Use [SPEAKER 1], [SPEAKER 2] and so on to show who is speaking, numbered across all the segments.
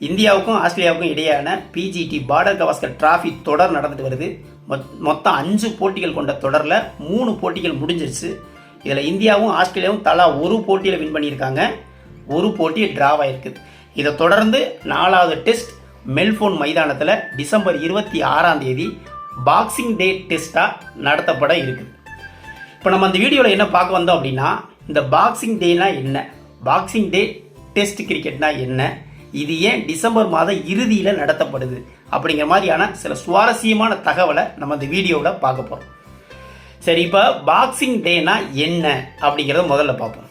[SPEAKER 1] இந்தியாவுக்கும் ஆஸ்திரேலியாவுக்கும் இடையேயான PGT border Gavaskar trophy தொடர் நடந்துட்டு வருது. மொத்- மொத்தம் அஞ்சு போட்டிகள் கொண்ட தொடரில் மூணு போட்டிகள் முடிஞ்சிருச்சு. இதில் இந்தியாவும் ஆஸ்திரேலியாவும் தலா ஒரு போட்டியில் வின் பண்ணியிருக்காங்க. ஒரு போட்டி டிராவ் ஆகிருக்குது இதை தொடர்ந்து நாலாவது டெஸ்ட் மெல்ஃபோன் மைதானத்தில் டிசம்பர் இருபத்தி ஆறாம் தேதி பாக்ஸிங் டே டெஸ்ட்டாக நடத்தப்பட இருக்குது இப்போ நம்ம அந்த வீடியோவில் என்ன பார்க்க வந்தோம் அப்படின்னா இந்த பாக்ஸிங் டேனால் என்ன? பாக்ஸிங் டே டெஸ்ட் கிரிக்கெட்னா என்ன? இது ஏன் டிசம்பர் மாத இறுதியில் நடத்தப்படுது? அப்படிங்கிற மாதிரியான சில சுவாரஸ்யமான தகவலை நம்ம இந்த வீடியோவில் பார்க்க போகிறோம் சரி இப்போ பாக்ஸிங் டேனா என்ன அப்படிங்கிறத முதல்ல பார்ப்போம்.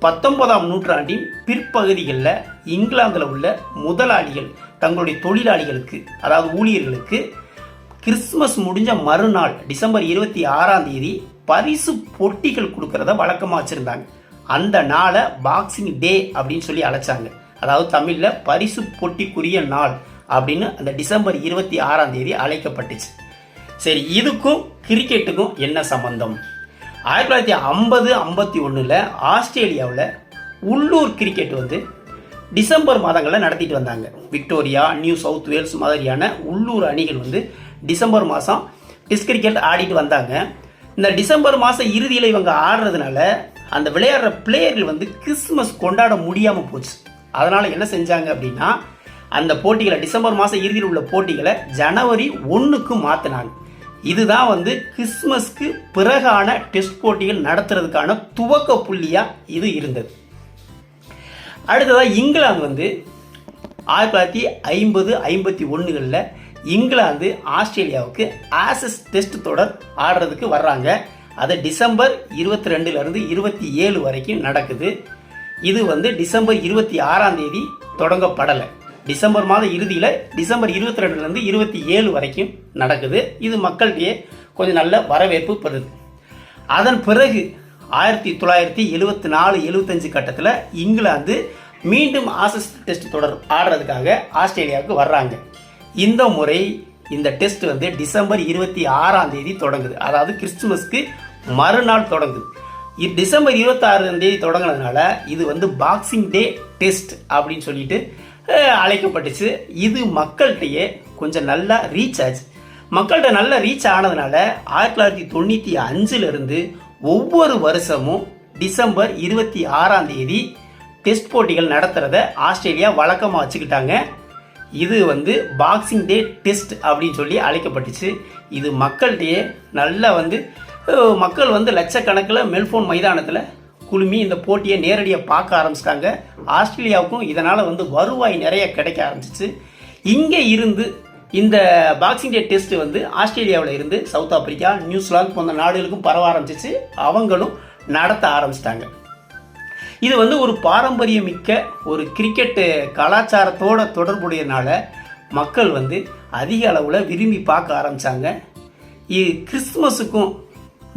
[SPEAKER 1] பத்தொன்பதாம் நூற்றாண்டின் பிற்பகுதிகளில் இங்கிலாந்தில் உள்ள முதலாளிகள் தங்களுடைய தொழிலாளிகளுக்கு அதாவது ஊழியர்களுக்கு கிறிஸ்மஸ் முடிஞ்ச மறுநாள் டிசம்பர் இருபத்தி ஆறாம் தேதி பரிசு பொட்டிகள் கொடுக்கறத வழக்கமாக வச்சுருந்தாங்க. அந்த நாளை பாக்ஸிங் டே அப்படின்னு சொல்லி அழைச்சாங்க. அதாவது தமிழில் பரிசு பொட்டிக்குரிய நாள் அப்படின்னு அந்த டிசம்பர் இருபத்தி ஆறாம் தேதி அழைக்கப்பட்டுச்சு. சரி இதுக்கும் கிரிக்கெட்டுக்கும் என்ன சம்பந்தம்? ஆயிரத்தி தொள்ளாயிரத்தி ஐம்பது ஐம்பத்தி ஒன்றில் ஆஸ்திரேலியாவில் உள்ளூர் கிரிக்கெட் வந்து டிசம்பர் மாதங்களில் நடத்திட்டு வந்தாங்க. விக்டோரியா நியூ சவுத் வேல்ஸ் மாதிரியான உள்ளூர் அணிகள் வந்து டிசம்பர் மாதம் டெஸ்ட் கிரிக்கெட் ஆடிட்டு வந்தாங்க. இந்த டிசம்பர் மாதம் இறுதியில் இவங்க ஆடுறதுனால அந்த விளையாடுற பிளேயர்கள் வந்து கிறிஸ்மஸ் கொண்டாட முடியாமல் போச்சு. அதனால் என்ன செஞ்சாங்க அப்படின்னா அந்த போட்டிகளை டிசம்பர் மாதம் இறுதியில் உள்ள போட்டிகளை ஜனவரி ஒன்றுக்கு மாற்றினாங்க இதுதான் வந்து கிறிஸ்மஸ்க்கு பிறகான டெஸ்ட் போட்டிகள் நடத்துறதுக்கான துவக்க புள்ளியாக இது இருந்தது. அடுத்ததாக இங்கிலாந்து வந்து ஆயிரத்தி தொள்ளாயிரத்தி ஐம்பது ஐம்பத்தி ஒன்றுகளில் இங்கிலாந்து ஆஸ்திரேலியாவுக்கு ஆசஸ் டெஸ்ட் தொடர் ஆடுறதுக்கு வர்றாங்க. அது டிசம்பர் இருபத்தி ரெண்டுலேருந்து இருபத்தி ஏழு வரைக்கும் நடக்குது. இது வந்து டிசம்பர் இருபத்தி ஆறாம் தேதி தொடங்கப்படலை. டிசம்பர் மாத இறுதியில் டிசம்பர் இருபத்தி ரெண்டுலேருந்து இருபத்தி ஏழு வரைக்கும் நடக்குது. இது மக்களிடையே கொஞ்சம் நல்ல வரவேற்பு பெறுது. அதன் பிறகு ஆயிரத்தி தொள்ளாயிரத்தி எழுபத்தி நாலு எழுபத்தஞ்சு கட்டத்தில் இங்கிலாந்து மீண்டும் ஆசஸ் டெஸ்ட் தொடர் ஆடுறதுக்காக ஆஸ்திரேலியாவுக்கு வர்றாங்க. இந்த முறை இந்த டெஸ்ட் வந்து டிசம்பர் இருபத்தி ஆறாம் தேதி தொடங்குது. அதாவது கிறிஸ்துமஸ்க்கு மறுநாள் தொடங்குது. டிசம்பர் இருபத்தாறாம் தேதி தொடங்கினதுனால இது வந்து பாக்ஸிங் டே டெஸ்ட் அப்படின்னு சொல்லிட்டு அழைக்கப்பட்டுச்சு. இது மக்கள்கிட்டயே கொஞ்சம் நல்லா ரீச் ஆச்சு மக்கள்கிட்ட நல்லா ரீச் ஆனதுனால ஆயிரத்தி தொள்ளாயிரத்தி தொண்ணூற்றி அஞ்சுலேருந்து ஒவ்வொரு வருஷமும் டிசம்பர் இருபத்தி ஆறாம் தேதி டெஸ்ட் போட்டிகள் நடத்துகிறத ஆஸ்திரேலியா வழக்கமாக வச்சுக்கிட்டாங்க. இது வந்து பாக்ஸிங் டே டெஸ்ட் அப்படின்னு சொல்லி அழைக்கப்பட்டுச்சு. இது மக்கள்கிட்டயே நல்லா வந்து மக்கள் வந்து லட்சக்கணக்கில் மெல்போன் மைதானத்தில் குழுமி இந்த போட்டியை நேரடியாக பார்க்க ஆரம்பிச்சிட்டாங்க. ஆஸ்திரேலியாவுக்கும் இதனால் வந்து வருவாய் நிறைய கிடைக்க ஆரம்பிச்சிச்சு. இங்கே இருந்து இந்த பாக்ஸிங் டே டெஸ்ட் வந்து ஆஸ்திரேலியாவில் இருந்து சவுத் ஆப்பிரிக்கா நியூசிலாந்து போன்ற நாடுகளுக்கும் பரவ ஆரம்பிச்சிச்சு. அவங்களும் நடத்த ஆரம்பிச்சிட்டாங்க. இது வந்து ஒரு பாரம்பரியமிக்க ஒரு கிரிக்கெட்டு கலாச்சாரத்தோட தொடர்புடையனால மக்கள் வந்து அதிக அளவில் விரும்பி பார்க்க ஆரம்பித்தாங்க இது கிறிஸ்துமஸுக்கும்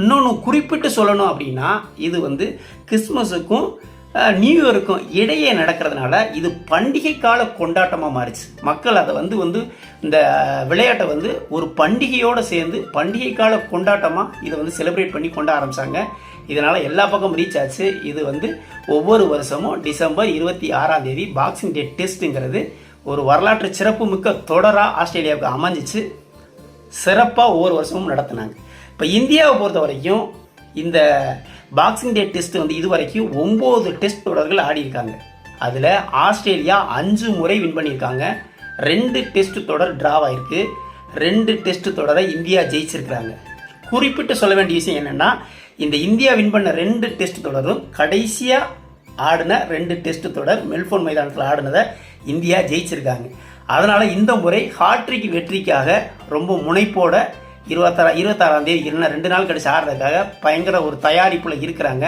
[SPEAKER 1] இன்னொன்று குறிப்பிட்டு சொல்லணும் அப்படின்னா இது வந்து கிறிஸ்மஸுக்கும் நியூ இயருக்கும் இடையே நடக்கிறதுனால இது பண்டிகை கால கொண்டாட்டமாக மாறிச்சு. மக்கள் அதை வந்து வந்து இந்த விளையாட்டை வந்து ஒரு பண்டிகையோடு சேர்ந்து பண்டிகை கால கொண்டாட்டமாக இதை வந்து செலிப்ரேட் பண்ணி கொண்ட ஆரம்பித்தாங்க இதனால் எல்லா பக்கம் ரீச் ஆச்சு. இது வந்து ஒவ்வொரு வருஷமும் டிசம்பர் இருபத்தி ஆறாம் தேதி பாக்ஸிங் டே டெஸ்ட்டுங்கிறது ஒரு வரலாற்று சிறப்பு மிக்க தொடராக ஆஸ்திரேலியாவுக்கு அமைஞ்சிச்சு. சிறப்பாக ஒவ்வொரு வருஷமும் நடத்தினாங்க. இப்போ இந்தியாவை பொறுத்த வரைக்கும் இந்த பாக்ஸிங் டே டெஸ்ட் வந்து இது வரைக்கும் ஒம்பது டெஸ்ட் தொடர்கள் ஆடியிருக்காங்க. அதில் ஆஸ்திரேலியா அஞ்சு முறை வின் பண்ணியிருக்காங்க. ரெண்டு டெஸ்ட் தொடர் ட்ராவாயிருக்கு ரெண்டு டெஸ்ட் தொடரை இந்தியா ஜெயிச்சிருக்கிறாங்க. குறிப்பிட்டு சொல்ல வேண்டிய விஷயம் என்னென்னா இந்த இந்தியா வின் பண்ண ரெண்டு டெஸ்ட் தொடரும் கடைசியாக ஆடின ரெண்டு டெஸ்ட் தொடர் மெல்போன் மைதானத்தில் ஆடினதை இந்தியா ஜெயிச்சிருக்காங்க. அதனால் இந்த முறை ஹாட்ரிக் வெற்றிக்காக ரொம்ப முனைப்போட இருபத்தாறா இருபத்தாறாம் தேதி இல்லைன்னா ரெண்டு நாள் கழிச்சு ஆடுறதுக்காக பயங்கர ஒரு தயாரிப்பில் இருக்கிறாங்க.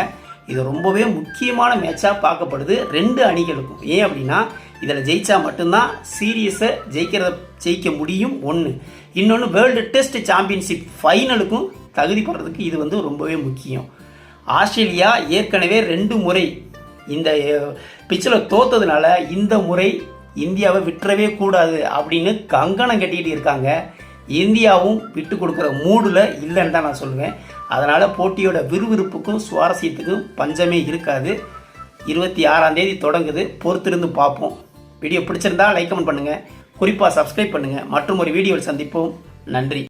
[SPEAKER 1] இது ரொம்பவே முக்கியமான மேட்சாக பார்க்கப்படுது ரெண்டு அணிகளுக்கும். ஏன் அப்படின்னா இதில் ஜெயித்தா மட்டும்தான் சீரியஸை ஜெயிக்கிறத ஜெயிக்க முடியும் ஒன்று இன்னொன்று வேர்ல்டு டெஸ்ட் சாம்பியன்ஷிப் ஃபைனலுக்கும் தகுதி பெறதுக்கு இது வந்து ரொம்பவே முக்கியம். ஆஸ்திரேலியா ஏற்கனவே ரெண்டு முறை இந்த பிச்சில் தோத்ததுனால இந்த முறை இந்தியாவை விட்டுறவே கூடாது அப்படின்னு கங்கணம் கட்டிக்கிட்டு இருக்காங்க. இந்தியாவும் விட்டு கொடுக்குற மூடில் இல்லைன்னு தான் நான் சொல்லுவேன். அதனால் போட்டியோட விறுவிறுப்புக்கும் சுவாரஸ்யத்துக்கும் பஞ்சமே இருக்காது. இருபத்தி ஆறாம் தேதி தொடங்குது. பொறுத்திருந்து பார்ப்போம். வீடியோ பிடிச்சிருந்தா லைக் கமெண்ட் பண்ணுங்கள் குறிப்பாக சப்ஸ்கிரைப் பண்ணுங்கள் மற்றும் ஒரு வீடியோவில் சந்திப்போம். நன்றி.